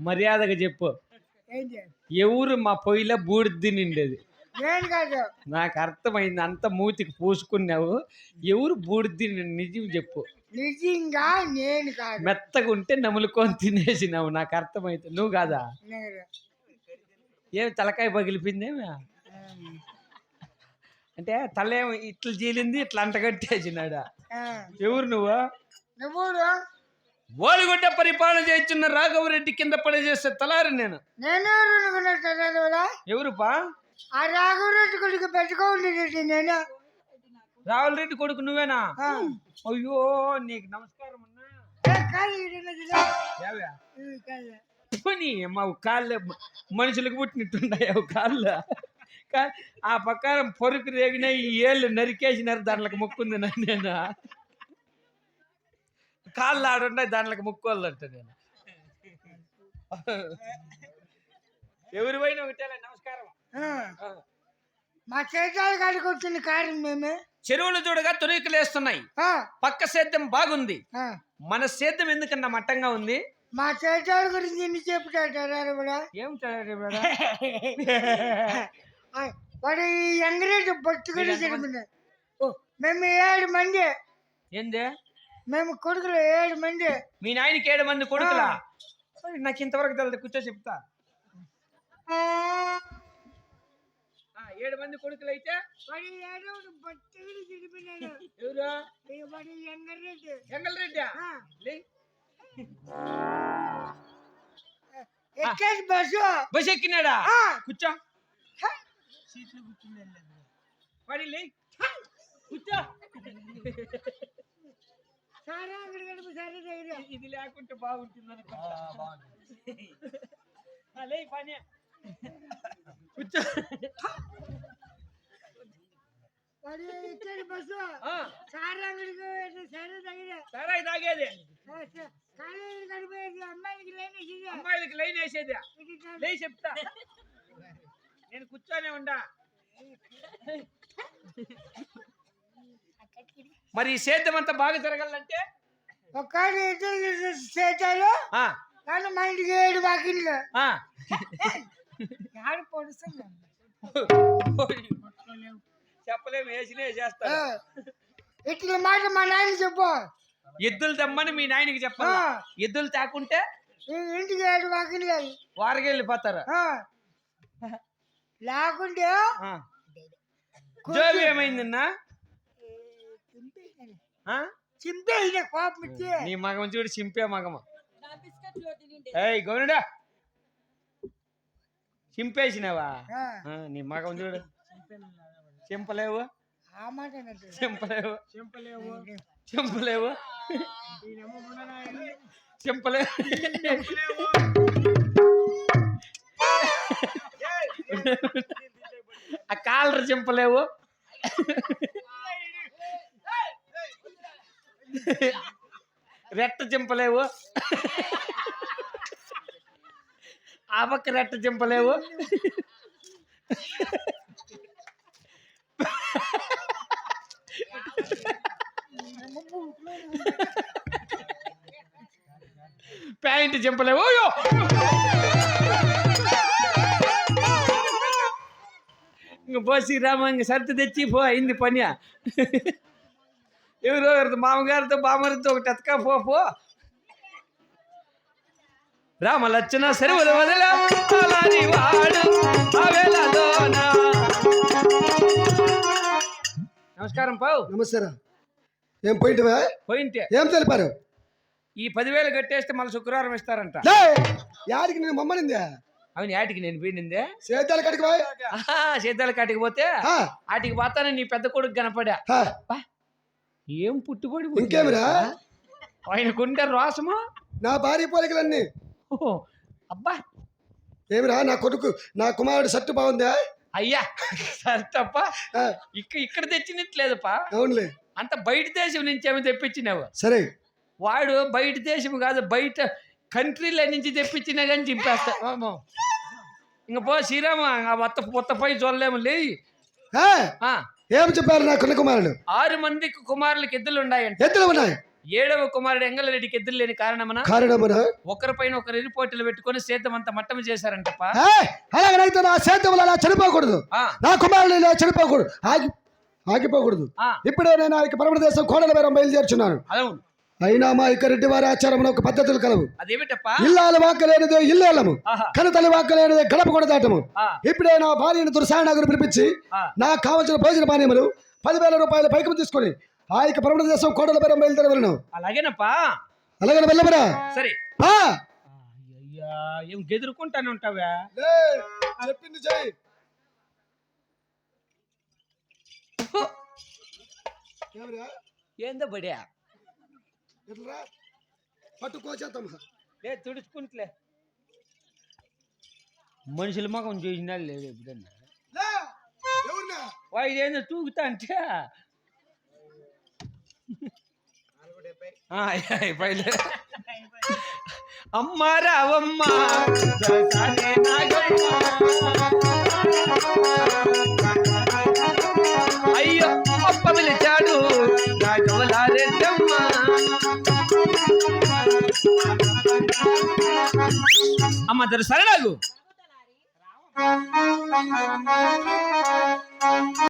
మర్యాదగా చెప్పు. ఎవరు మా పొయ్యిలో బూడిద నిండేది. నాకు అర్థమైంది అంత మూతికి పూసుకున్నావు. ఎవరు బూడిద నిండి- నిజం చెప్పు. నిజంగా నేను కాదు. మెత్తగా ఉంటే నములుకొని తినేసినావు నాకు అర్థమైంది నువ్వు కాదా? నేను. ఏం తలకాయ పగిలిపోయిందేమి అంటే తల ఏమో ఇట్లా చీలింది ఇట్లా అంటగట్టేసినాడా. ఎవరు నువ్వు? నువ్వు ఓలిగుడ్డ పరిపాలన చేస్తున్న రాఘవరెడ్డి కింద పడేసేస్తే తలారి నేను. నేను అనుకున్నట్టున్నా ఎవరు పా ఆ రాఘవరెడ్డి కొడుకు పెట్టుకోండి నేను. రెడ్డి కొడుకు నువ్వేనా. అయ్యో నీకు నమస్కారం మా కాళ్ళు మనుషులకు పుట్టినట్టున్నాయి కాళ్ళు. ఆ ప్రకారం పొరుకు రేగిన ఈ ఏళ్ళు నరికేసినారు దాంట్లోకి మొక్కుంది నేను. కాళ్ళు ఆడున్నాయి దాంట్లోకి మొక్కోళ్ళంట నేను. ఎవరి పోయినా ఒకటేలే నమస్కారం. మా చేతాలు కాడికి వచ్చిన కారణం మేమే. చెరువులు చూడగా తొరికలేస్తున్నాయి ఆ, పక్క సేద్యం బాగుంది. మన సేద్యం ఎందుకన్నా మట్టంగా ఉంది? మా చేతాల గురించి ఎన్ని చెప్పుతారు కూడా? ఏం? వాడు ఈ ఎంగరేజ్ చెడుకున్నాడు ఓ మేము ఏడు మంది. ఏందే? మేము కొడుకులు ఏడు మంది. మీ నాయనకి ఏడు మంది కొడుకులా? నాకు ఇంతవరకు తెలియదు కూర్చో చెప్తా. ఆ, ఏడు మంది కొడుకులు అయితే ఎక్కేసి బస్సు. బస్ ఎక్కినాడా. కూర్చో. పడి లే. కూర్చో. సారా అక్కడ గడుపు సారా దగ్గర ఇది లేకుంటే బాగుంటుంది లే పని కూర్చో వాడు ఎక్కేసి బస్సు ఆ, సారా అంగడికి సారా దగ్గర సరే తాగేది కాలేజీ గడిపేసి అమ్మాయికి లేనేసి అమ్మాయిలకి లైన్ వేసేది లే చెప్తా నేను కూర్చొనే ఉండా మరి ఈ సేద్యం అంతా బాగా జరగాలంటే? చేతాలు ఆ, కానీ మా ఇంటికి ఏడు ఆ. ఆడు పొడుస్తుంది? చెప్పలేము వేసినే చేస్తా ఇట్ల మాట మా నాయన చెప్పు. ఎద్దులు తెమ్మని మీ నాయనకి చెప్పాలి. ఎద్దులు తేకుంటే ఇంటికి ఏడు వాకిన్లు కాదు. వారికి వెళ్ళిపోతారు. లేకుంటే. జోబు ఏమైందన్నా? చింపే ఇదే కోపం ఇచ్చి నీ మగం చూడు చింపే మగమ. ఏయ్ గౌనుడా. చింపేసినావా? నీ మగం చూడు. చింపలేవు. చింపలేవు? చింపలేవు. చింపలేవు. ఆ కాలర్ చింపలేవు? రెట్ట చింపలేవు. ఆ పక్క రెట్ట చింపలేవు. ప్యాంట్ చింపలేవు. అయ్యో ఇంక పోసి రామ ఇంక సర్ది తెచ్చి పో అయింది పని. ఎవరో ఎవరితో మామగారితో బామ్మగారితో ఒకటి ఎత్తక పో పో. రామ లచ్చన సెరువులు వేళలోన. నమస్కారం పావు నమస్తేరా ఏం పోయింటివా? పోయింటే. ఏం తెలిపారు? ఈ పదివేలు కట్టేస్తే మళ్ళీ శుక్రవారం ఇస్తారంట. యాడికి నేను మమ్మనిందే అవును యాటికి నేను పోయిందే సేద్యాల పోయి? సీతాల కాటికి పోతే ఆటికి పోతానే నీ పెద్ద కొడుకు కనపడా. ఏం పుట్టుబడి ఇంకేమిరా? ఆయనకుంటే రోసము నా భార్య పోలికలన్నీ. ఓహో, అబ్బా. ఏమిరా నా కొడుకు నా కుమారుడు షర్టు బాగుందా? అయ్యా సరే తప్ప. ఆ, ఇక్కడ ఇక్కడ తెచ్చినట్లేదప్పా అవునులే. అంత బయట దేశం నుంచి ఏమి తెప్పించినావు? సరే. వాడు బయట దేశం కాదు బయట కంట్రీల నుంచి తెప్పించినా కానీ చింపేస్తా. వామ్మో. ఇంక పో శ్రీరామ ఆ మొత్త పొత్తపై చూడలేము లే ఆ, ఆ, ఏం చెప్పారు నా కొన్న కుమారుడు? ఆరు మందికి కుమారులకి ఎద్దులు ఉన్నాయంట. ఎద్దులు ఉన్నాయి. ఏడవ కుమారుడు ఎంగళరెడ్డికి ఎదురు లేని కారణమన? కారణమున? ఒకరిపైన ఒకరు రిపోర్టులు పెట్టుకొని సేద్యం అంతా మట్టం చేశారంటప్ప. ఏయ్, అలాగనైతే నా సేద్యములు అలా చనిపోకూడదు నా కుమారులు ఇలా చనిపోకూడదు ఆగి ఆగిపోకూడదు. ఇప్పుడే నేను ఆ యొక్క పరమ దేశం కోడల బేరం బయలుదేరుచున్నాను. అదవును. అయినా మా యొక్క రెడ్డి వారి ఆచారం ఒక పద్ధతులు కలవు. ఇల్లాలు వాక్కలేనిదే ఇల్లేలము. ఆహా, కనతల్లి వాక్కలేనిదే గడప కూడా దాటము. ఇప్పుడే నా భార్యను దుర్సానగరు పిలిపించి నాకు కావలసిన భోజన పానీయములు పదివేల రూపాయల పైకము తీసుకొని ఆ యొక్క పరమ దేశం కోడల బేరం బయలుదేరవలను. అలాగేనప్పా? అలాగే వెళ్ళమరా? సరే. ఏం గెదురుకుంటానే ఉంటావా చెప్పింది ఎవరా? ఏందో బడియా? ఎట్లరా? పట్టు కోచేద్దామా లే తుడుచుకుంటలే మనుషుల మగం చూసినా లేదు ఎప్పుడన్నా లే! ఎవరినా? వా ఇదేందో తూగుతా అంటే. అమ్మ రావమ్మ. అయ్యో అప్ప పిలిచాడు అమ్మ జర సరే నాకు